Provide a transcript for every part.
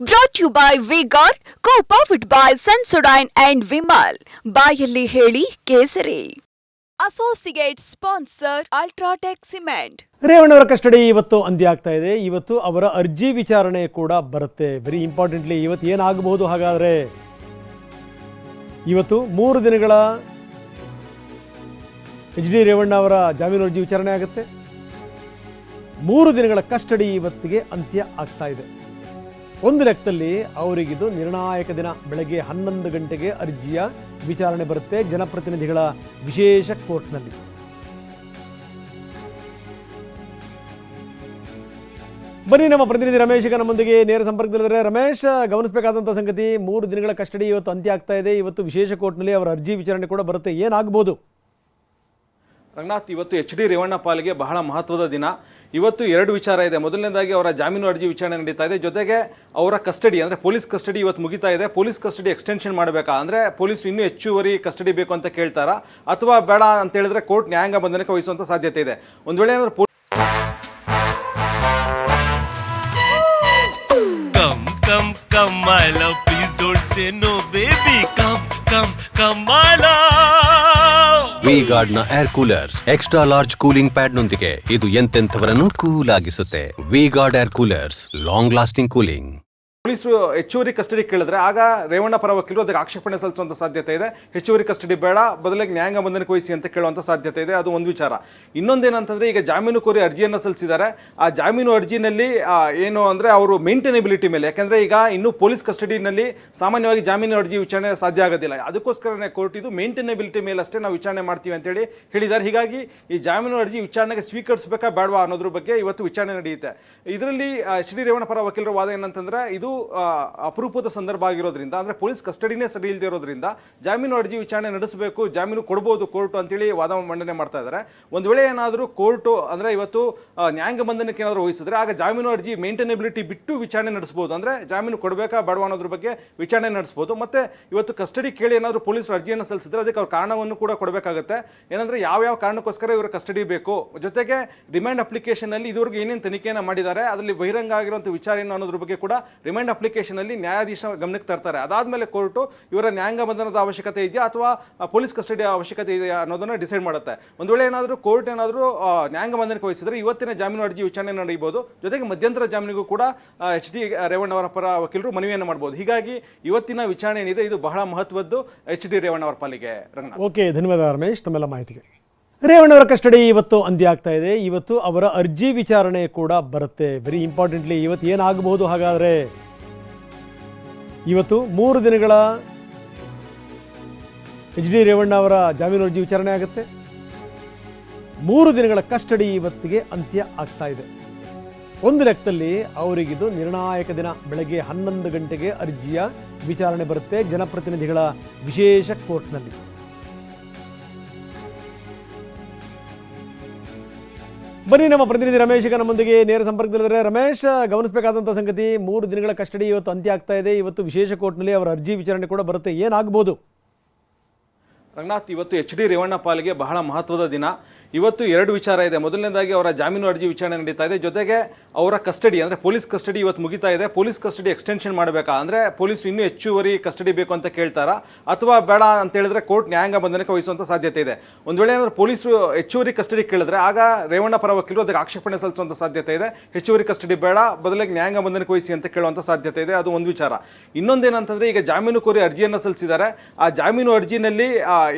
Brought you by V Guard co powered by Sensodyne and Vimal ಬಾಯಲ್ಲಿ ಹೇಳಿ ಕೇಸರಿ. Associate sponsor UltraTech cement ರೇವಣ್ಣವರ custody ಇವತ್ತು ಅಂತ್ಯ ಆಗ್ತಾ ಇದೆ. ಇವತ್ತು ಅವರ ಅರ್ಜಿ ವಿಚಾರಣೆ ಕೂಡ ಬರುತ್ತೆ. ವೆರಿ ಇಂಪಾರ್ಟೆಂಟ್ಲಿ ಇವತ್ತು ಏನಾಗಬಹುದು ಹಾಗಾದರೆ? ಇವತ್ತು ಮೂರು ದಿನಗಳ ಎಚ್ ಡಿ ರೇವಣ್ಣ ಅವರ ಜಾಮೀನು ಅರ್ಜಿ ವಿಚಾರಣೆ ಆಗುತ್ತೆ. ಮೂರು ದಿನಗಳ ಕಸ್ಟಡಿ ಇವತ್ತಿಗೆ ಅಂತ್ಯ ಆಗ್ತಾ ಇದೆ. ಒಂದು ಲೆಕ್ಕದಲ್ಲಿ ಅವರಿಗಿದು ನಿರ್ಣಾಯಕ ದಿನ ಬೆಳಗ್ಗೆ ಹನ್ನೊಂದು ಗಂಟೆಗೆ ಅರ್ಜಿಯ ವಿಚಾರಣೆ ಬರುತ್ತೆ ಜನಪ್ರತಿನಿಧಿಗಳ ವಿಶೇಷ ಕೋರ್ಟ್ನಲ್ಲಿ. ಬನ್ನಿ ನಮ್ಮ ಪ್ರತಿನಿಧಿ ರಮೇಶ್ ಈಗ ನಮ್ಮೊಂದಿಗೆ ನೇರ ಸಂಪರ್ಕದಲ್ಲಿದ್ದಾರೆ. ರಮೇಶ್ ಗಮನಿಸಬೇಕಾದಂಥ ಸಂಗತಿ, ಮೂರು ದಿನಗಳ ಕಸ್ಟಡಿ ಇವತ್ತು ಅಂತ್ಯ ಆಗ್ತಾ ಇದೆ. ಇವತ್ತು ವಿಶೇಷ ಕೋರ್ಟ್ನಲ್ಲಿ ಅವರ ಅರ್ಜಿ ವಿಚಾರಣೆ ಕೂಡ ಬರುತ್ತೆ. ಏನಾಗಬಹುದು ರಂಗನಾಥ್, ಇವತ್ತು ಎಚ್ ಡಿ ರೇವಣ್ಣ ಪಾಲಿಗೆ ಬಹಳ ಮಹತ್ವದ ದಿನ. ಇವತ್ತು ಎರಡು ವಿಚಾರ ಇದೆ. ಮೊದಲನೇದಾಗಿ ಅವರ ಜಾಮೀನು ಅರ್ಜಿ ವಿಚಾರಣೆ ನಡೀತಾ ಇದೆ. ಜೊತೆಗೆ ಅವರ ಕಸ್ಟಡಿ ಅಂದರೆ ಪೊಲೀಸ್ ಕಸ್ಟಡಿ ಇವತ್ತು ಮುಗಿತಾ ಇದೆ. ಪೊಲೀಸ್ ಕಸ್ಟಡಿ ಎಕ್ಸ್ಟೆನ್ಷನ್ ಮಾಡಬೇಕಾ? ಅಂದರೆ ಪೊಲೀಸ್ ಇನ್ನೂ ಹೆಚ್ಚುವರಿ ಕಸ್ಟಡಿ ಬೇಕು ಅಂತ ಕೇಳ್ತಾರಾ? ಅಥವಾ ಬೇಡ ಅಂತ ಹೇಳಿದ್ರೆ ಕೋರ್ಟ್ ನ್ಯಾಯಾಂಗ ಬಂಧನಕ್ಕೆ ವಹಿಸುವಂಥ ಸಾಧ್ಯತೆ ಇದೆ. ಒಂದು ವೇಳೆ ಏನಾದರೂ come come, come, my garden. V air coolers extra large cooling pad ನೊಂದಿಗೆ ಇದು ಎಂತೆಂಥವರನ್ನು cool ಆಗಿಸುತ್ತೆ V Guard air coolers long lasting cooling ಪೊಲೀಸರು ಹೆಚ್ಚುವರಿ ಕಸ್ಟಡಿ ಕೇಳಿದ್ರೆ ಆಗ ರೇವಣ್ಣ ಪರ ವಕೀಲರು ಅದಕ್ಕೆ ಆಕ್ಷೇಪಣೆ ಸಲ್ಲಿಸುವಂಥ ಸಾಧ್ಯತೆ ಇದೆ. ಹೆಚ್ಚುವರಿ ಕಸ್ಟಡಿ ಬೇಡ, ಬದಲಿಗೆ ನ್ಯಾಯಾಂಗ ಬಂಧನಕ್ಕೆ ವಹಿಸಿ ಅಂತ ಕೇಳುವಂಥ ಸಾಧ್ಯತೆ ಇದೆ. ಅದು ಒಂದು ವಿಚಾರ. ಇನ್ನೊಂದೇನಂತಂದ್ರೆ ಈಗ ಜಾಮೀನು ಕೋರಿ ಅರ್ಜಿಯನ್ನು ಸಲ್ಲಿಸಿದ್ದಾರೆ. ಆ ಜಾಮೀನು ಅರ್ಜಿನಲ್ಲಿ ಏನು ಅಂದರೆ ಅವರು ಮೇಂಟೈನೆಬಿಲಿಟಿ ಮೇಲೆ, ಯಾಕೆಂದರೆ ಈಗ ಇನ್ನೂ ಪೊಲೀಸ್ ಕಸ್ಟಡಿನಲ್ಲಿ ಸಾಮಾನ್ಯವಾಗಿ ಜಾಮೀನು ಅರ್ಜಿ ವಿಚಾರಣೆ ಸಾಧ್ಯ ಆಗೋದಿಲ್ಲ. ಅದಕ್ಕೋಸ್ಕರನೇ ಕೋರ್ಟ್ ಇದು ಮೇಂಟೈನೆಬಿಲಿಟಿ ಮೇಲೆ ಅಷ್ಟೇ ನಾವು ವಿಚಾರಣೆ ಮಾಡ್ತೀವಿ ಅಂತೇಳಿ ಹೇಳಿದ್ದಾರೆ. ಹೀಗಾಗಿ ಈ ಜಾಮೀನು ಅರ್ಜಿ ವಿಚಾರಣೆಗೆ ಸ್ವೀಕರಿಸಬೇಕಾ ಬೇಡವಾ ಅನ್ನೋದ್ರ ಬಗ್ಗೆ ಇವತ್ತು ವಿಚಾರಣೆ ನಡೆಯುತ್ತೆ. ಇದರಲ್ಲಿ ಶ್ರೀ ರೇವಣ್ಣ ಪರ ವಕೀಲರ ವಾದ ಏನಂತಂದ್ರೆ ಇದು ಅಪರೂಪದ ಸಂದರ್ಭ ಆಗಿರೋದ್ರಿಂದ, ಅಂದ್ರೆ ಪೊಲೀಸ್ ಕಸ್ಟಡಿನೇ ಸರಿ ಇಲ್ಲದೆ ಇರೋದ್ರಿಂದ ಜಾಮೀನು ಅರ್ಜಿ ವಿಚಾರಣೆ ನಡೆಸಬೇಕು, ಜಾಮೀನು ಕೊಡ್ಬೋದು ಕೋರ್ಟ್ ಅಂತೇಳಿ ವಾದ ಮಂಡನೆ ಮಾಡ್ತಾ ಇದ್ದಾರೆ ಒಂದು ವೇಳೆ ಏನಾದರೂ ಕೋರ್ಟು, ಅಂದ್ರೆ ಇವತ್ತು ನ್ಯಾಯಾಂಗ ಬಂಧನಕ್ಕೆ ಏನಾದರೂ ವಹಿಸಿದ್ರೆ ಆಗ ಜಾಮೀನು ಅರ್ಜಿ ಮೇಂಟೈನೆಬಿಲಿಟಿ ಬಿಟ್ಟು ವಿಚಾರಣೆ ನಡೆಸಬಹುದು ಅಂದ್ರೆ ಜಾಮೀನು ಕೊಡಬೇಕಾ ಬೇಡವಾ ಅನ್ನೋದ್ರ ಬಗ್ಗೆ ವಿಚಾರಣೆ ನಡೆಸಬಹುದು ಮತ್ತೆ ಇವತ್ತು ಕಸ್ಟಡಿ ಕೇಳಿ ಏನಾದರೂ ಪೊಲೀಸರು ಅರ್ಜಿಯನ್ನು ಸಲ್ಲಿಸಿದ್ರೆ ಅದಕ್ಕೆ ಅವ್ರ ಕಾರಣವನ್ನು ಕೂಡ ಕೊಡಬೇಕಾಗುತ್ತೆ. ಏನಂದ್ರೆ ಯಾವ ಯಾವ ಕಾರಣಕ್ಕೋಸ್ಕರ ಇವರ ಕಸ್ಟಡಿ ಬೇಕು? ಜೊತೆಗೆ ರಿಮ್ಯಾಂಡ್ ಅಪ್ಲಿಕೇಶನ್ ಅಲ್ಲಿ ಇದುವರೆಗೂ ಏನೇನು ತನಿಖೆಯನ್ನು ಮಾಡಿದ್ದಾರೆ, ಅದರಲ್ಲಿ ಬಹಿರಂಗ ಆಗಿರುವಂಥ ವಿಚಾರ ಏನು ಅನ್ನೋದ್ರ ಬಗ್ಗೆ ಕೂಡ ರಿಮೈಂಡ್ ಅಪ್ಲಿಕೇಶನ್ ಅಲ್ಲಿ ನ್ಯಾಯಾಧೀಶ ಗಮನಕ್ಕೆ ತರ್ತಾರೆ. ಅದಾದ್ಮೇಲೆ ಕೋರ್ಟು ಇವರ ನ್ಯಾಯಾಂಗ ಬಂಧನದ ಅವಶ್ಯಕತೆ ಇದೆಯಾ ಅಥವಾ ಪೊಲೀಸ್ ಕಸ್ಟಡಿ ಅವಶ್ಯಕತೆ ಇದೆಯಾ ಅನ್ನೋದನ್ನ ಡಿಸೈಡ್ ಮಾಡುತ್ತೆ. ಒಂದು ವೇಳೆ ಏನಾದರೂ ಕೋರ್ಟ್ ಏನಾದರೂ ನ್ಯಾಯಾಂಗ ಬಂಧನಕ್ಕೆ ವಹಿಸಿದರೆ ಇವತ್ತಿನ ಜಾಮೀನು ಅರ್ಜಿ ವಿಚಾರಣೆ ನಡೆಯಬಹುದು. ಜೊತೆಗೆ ಮಧ್ಯಂತರ ಜಾಮೀನಿಗೂ ಕೂಡ ಎಚ್ ಡಿ ರೇವಣ್ಣ ಅವರ ಪರ ವಕೀಲರು ಮನವಿಯನ್ನು ಮಾಡಬಹುದು ಹೀಗಾಗಿ ಇವತ್ತಿನ ವಿಚಾರಣೆ ಏನಿದೆ, ಇದು ಬಹಳ ಮಹತ್ವದ್ದು ಎಚ್ ಡಿ ರೇವಣ್ಣ ಅವರ ಪಾಲಿಗೆ. ರಂಗನಾಥ್. ಓಕೆ, ಧನ್ಯವಾದ ರಮೇಶ್, ತಮ್ಮೆಲ್ಲ ಮಾಹಿತಿಗೆ. ರೇವಣ್ಣವರ ಕಸ್ಟಡಿ ಇವತ್ತು ಅಂತ್ಯ ಆಗ್ತಾ ಇದೆ. ಇವತ್ತು ಅವರ ಅರ್ಜಿ ವಿಚಾರಣೆ ಕೂಡ ಬರುತ್ತೆ. ವೆರಿ ಇಂಪಾರ್ಟೆಂಟ್ಲಿ ಇವತ್ತು ಏನಾಗಬಹುದು ಹಾಗಾದರೆ? ಇವತ್ತು ಮೂರು ದಿನಗಳ ಎಚ್ ಡಿ ರೇವಣ್ಣ ಅವರ ಜಾಮೀನು ಅರ್ಜಿ ವಿಚಾರಣೆ ಆಗುತ್ತೆ. ಮೂರು ದಿನಗಳ ಕಸ್ಟಡಿ ಇವತ್ತಿಗೆ ಅಂತ್ಯ ಆಗ್ತಾ ಇದೆ. ಒಂದು ಲೆಕ್ಕದಲ್ಲಿ ಅವರಿಗಿದು ನಿರ್ಣಾಯಕ ದಿನ, ಬೆಳಗ್ಗೆ ಹನ್ನೊಂದು ಗಂಟೆಗೆ ಅರ್ಜಿಯ ವಿಚಾರಣೆ ಬರುತ್ತೆ ಜನಪ್ರತಿನಿಧಿಗಳ ವಿಶೇಷ ಕೋರ್ಟ್ನಲ್ಲಿ. ಬನ್ನಿ ನಮ್ಮ ಪ್ರತಿನಿಧಿ ರಮೇಶ್ ಈಗ ನಮ್ಮೊಂದಿಗೆ ನೇರ ಸಂಪರ್ಕದಲ್ಲಿದ್ದಾರೆ. ರಮೇಶ್ ಗಮನಿಸಬೇಕಾದಂಥ ಸಂಗತಿ, ಮೂರು ದಿನಗಳ ಕಸ್ಟಡಿ ಇವತ್ತು ಅಂತ್ಯ ಆಗ್ತಾ ಇದೆ. ಇವತ್ತು ವಿಶೇಷ ಕೋರ್ಟ್ನಲ್ಲಿ ಅವರ ಅರ್ಜಿ ವಿಚಾರಣೆ ಕೂಡ ಬರುತ್ತೆ. ಏನಾಗಬಹುದು ರಂಗನಾಥ್, ಇವತ್ತು ಎಚ್ ಡಿ ರೇವಣ್ಣ ಪಾಲಿಗೆ ಬಹಳ ಮಹತ್ವದ ದಿನ. ಇವತ್ತು ಎರಡು ವಿಚಾರ ಇದೆ. ಮೊದಲನೇದಾಗಿ ಅವರ ಜಾಮೀನು ಅರ್ಜಿ ವಿಚಾರಣೆ ನಡೀತಾ ಇದೆ. ಜೊತೆಗೆ ಅವರ ಕಸ್ಟಡಿ, ಅಂದರೆ ಪೊಲೀಸ್ ಕಸ್ಟಡಿ ಇವತ್ತು ಮುಗಿತಾ ಇದೆ. ಪೊಲೀಸ್ ಕಸ್ಟಡಿ ಎಕ್ಸ್ಟೆನ್ಷನ್ ಮಾಡಬೇಕಾ? ಅಂದರೆ ಪೊಲೀಸ್ ಇನ್ನೂ ಹೆಚ್ಚುವರಿ ಕಸ್ಟಡಿ ಬೇಕು ಅಂತ ಕೇಳ್ತಾರಾ? ಅಥವಾ ಬೇಡ ಅಂತ ಹೇಳಿದ್ರೆ ಕೋರ್ಟ್ ನ್ಯಾಯಾಂಗ ಬಂಧನಕ್ಕೆ ವಹಿಸುವಂಥ ಸಾಧ್ಯತೆ ಇದೆ. ಒಂದು ವೇಳೆ ಏನಾದರೂ ಪೊಲೀಸರು ಹೆಚ್ಚುವರಿ ಕಸ್ಟಡಿ ಕೇಳಿದ್ರೆ ಆಗ ರೇವಣ್ಣ ಪರ ವಕೀಲರು ಅದಕ್ಕೆ ಆಕ್ಷೇಪಣೆ ಸಲ್ಲಿಸುವಂಥ ಸಾಧ್ಯತೆ ಇದೆ. ಹೆಚ್ಚುವರಿ ಕಸ್ಟಡಿ ಬೇಡ, ಬದಲಿಗೆ ನ್ಯಾಯಾಂಗ ಬಂಧನಕ್ಕೆ ವಹಿಸಿ ಅಂತ ಕೇಳುವಂಥ ಸಾಧ್ಯತೆ ಇದೆ. ಅದು ಒಂದು ವಿಚಾರ. ಇನ್ನೊಂದೇನಂತಂದರೆ ಈಗ ಜಾಮೀನು ಕೋರಿ ಅರ್ಜಿಯನ್ನು ಸಲ್ಲಿಸಿದ್ದಾರೆ. ಆ ಜಾಮೀನು ಅರ್ಜಿನಲ್ಲಿ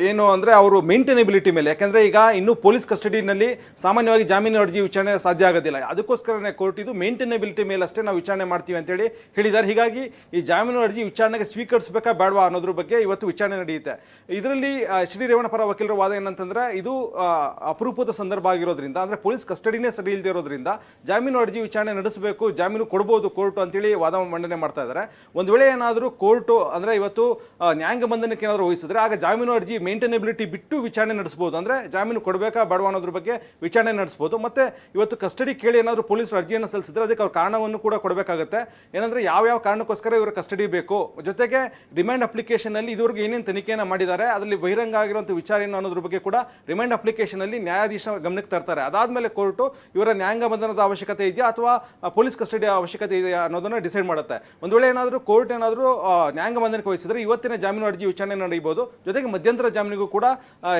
ಏನು ಅಂದರೆ ಅವರು ಮೇಂಟೈನಬಿಲಿಟಿ ಮೇಲೆ, ಯಾಕೆಂದರೆ ಈಗ ಇನ್ನೂ ಪೊಲೀಸ್ ಕಸ್ಟಡಿನಲ್ಲಿ ಸಾಮಾನ್ಯವಾಗಿ ಜಾಮೀನು ಅರ್ಜಿ ವಿಚಾರಣೆ ಸಾಧ್ಯ ಆಗೋದಿಲ್ಲ. ಅದಕ್ಕೋಸ್ಕರನೇ ಕೋರ್ಟ್ ಇದು ಮೇಂಟೈನಬಿಲಿಟಿ ಮೇಲೆ ಅಷ್ಟೇ ನಾವು ವಿಚಾರಣೆ ಮಾಡ್ತೀವಿ ಅಂತೇಳಿ ಹೇಳಿದ್ದಾರೆ. ಹೀಗಾಗಿ ಈ ಜಾಮೀನು ಅರ್ಜಿ ವಿಚಾರಣೆಗೆ ಸ್ವೀಕರಿಸಬೇಕಾ ಬೇಡವಾ ಅನ್ನೋದ್ರ ಬಗ್ಗೆ ಇವತ್ತು ವಿಚಾರಣೆ ನಡೆಯುತ್ತೆ. ಇದರಲ್ಲಿ ಶ್ರೀ ರೇವಣ್ಣ ಪರ ವಕೀಲರ ವಾದ ಏನಂತಂದ್ರೆ, ಇದು ಅಪರೂಪದ ಸಂದರ್ಭ ಆಗಿರೋದ್ರಿಂದ, ಅಂದರೆ ಪೊಲೀಸ್ ಕಸ್ಟಡಿನೇ ಸರಿ ಇಲ್ಲದೆ ಇರೋದ್ರಿಂದ ಜಾಮೀನು ಅರ್ಜಿ ವಿಚಾರಣೆ ನಡೆಸಬೇಕು, ಜಾಮೀನು ಕೊಡ್ಬೋದು ಕೋರ್ಟು ಅಂತೇಳಿ ವಾದ ಮಂಡನೆ ಮಾಡ್ತಾ ಇದ್ದಾರೆ. ಒಂದು ವೇಳೆ ಏನಾದರೂ ಕೋರ್ಟು ಅಂದರೆ ಇವತ್ತು ನ್ಯಾಯಾಂಗ ಬಂಧನಕ್ಕೆ ಏನಾದರೂ ವಹಿಸಿದ್ರೆ ಆಗ ಜಾಮೀನು ಅರ್ಜಿ ಮೇಂಟೈನಬಿಲಿಟಿ ಬಿಟ್ಟು ವಿಚಾರಣೆ ನಡೆಸಬಹುದು ಅಂದರೆ ಜಾಮೀನು ಕೊಡಬೇಕಾ ಬೇಡವಾ ಅನ್ನೋದ್ರ ಬಗ್ಗೆ ವಿಚಾರಣೆ ನಡೆಸ್ಬೋದು. ಮತ್ತೆ ಇವತ್ತು ಕಸ್ಟಡಿ ಕೇಳಿ ಏನಾದರೂ ಪೊಲೀಸರು ಅರ್ಜಿಯನ್ನು ಸಲ್ಲಿಸಿದ್ರೆ ಅದಕ್ಕೆ ಅವ್ರ ಕಾರಣವನ್ನು ಕೂಡ ಕೊಡಬೇಕಾಗುತ್ತೆ. ಏನಂದ್ರೆ ಯಾವ ಯಾವ ಕಾರಣಕ್ಕೋಸ್ಕರ ಇವರ ಕಸ್ಟಡಿ ಬೇಕು? ಜೊತೆಗೆ ರಿಮೈಂಡ್ ಅಪ್ಲಿಕೇಶನ್ ಅಲ್ಲಿ ಇದುವರೆಗೂ ಏನೇನು ತನಿಖೆಯನ್ನು ಮಾಡಿದ್ದಾರೆ, ಅದರಲ್ಲಿ ಬಹಿರಂಗ ಆಗಿರುವಂಥ ವಿಚಾರ ಏನು ಅನ್ನೋದ್ರ ಬಗ್ಗೆ ಕೂಡ ರಿಮೈಂಡ್ ಅಪ್ಲಿಕೇಶನ್ ಅಲ್ಲಿ ನ್ಯಾಯಾಧೀಶ ಗಮನಕ್ಕೆ ತರ್ತಾರೆ. ಅದಾದಮೇಲೆ ಕೋರ್ಟು ಇವರ ನ್ಯಾಯಾಂಗ ಬಂಧನದ ಅವಶ್ಯಕತೆ ಇದೆಯಾ ಅಥವಾ ಪೊಲೀಸ್ ಕಸ್ಟಡಿ ಅವಶ್ಯಕತೆ ಇದೆಯಾ ಅನ್ನೋದನ್ನ ಡಿಸೈಡ್ ಮಾಡುತ್ತೆ. ಒಂದು ವೇಳೆ ಏನಾದರೂ ಕೋರ್ಟ್ ಏನಾದರೂ ನ್ಯಾಯಾಂಗ ಬಂಧನಕ್ಕೆ ವಹಿಸಿದ್ರೆ ಇವತ್ತಿನ ಜಾಮೀನು ಅರ್ಜಿ ವಿಚಾರಣೆ ನಡೆಯಬಹುದು. ಜೊತೆಗೆ ಮಧ್ಯಂತರ ಜಾಮೀನಿಗೂ ಕೂಡ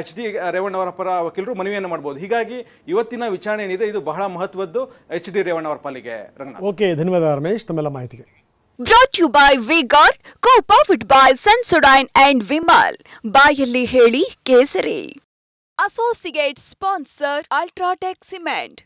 ಎಚ್ ಡಿ ರೇವಣ್ಣ ಅವರ ಪರ ವಕೀಲರು ಮನವಿಯನ್ನು ಮಾಡಬಹುದು. ಹೀಗಾಗಿ ಇವತ್ತಿನ ವಿಚಾರಣೆ ಏನಿದೆ ಇದು ಬಹಳ ಮಹತ್ವದ್ದು. ಎಚ್ ಡಿ ರೇವಣ್ಣ ಅವರ ಪಾಲಿಗೆ ರಂಗನಾಥ್. ಓಕೆ ಧನ್ಯವಾದ ರಮೇಶ್. ತಮ್ಮೆಲ್ಲ ಮಾಹಿತಿಗೆ. Brought you by V Guard co powered by Sensodyne and Vimal ಬಾಯಲ್ಲಿ ಹೇಳಿ ಕೇಸರಿ. Associate sponsor UltraTech cement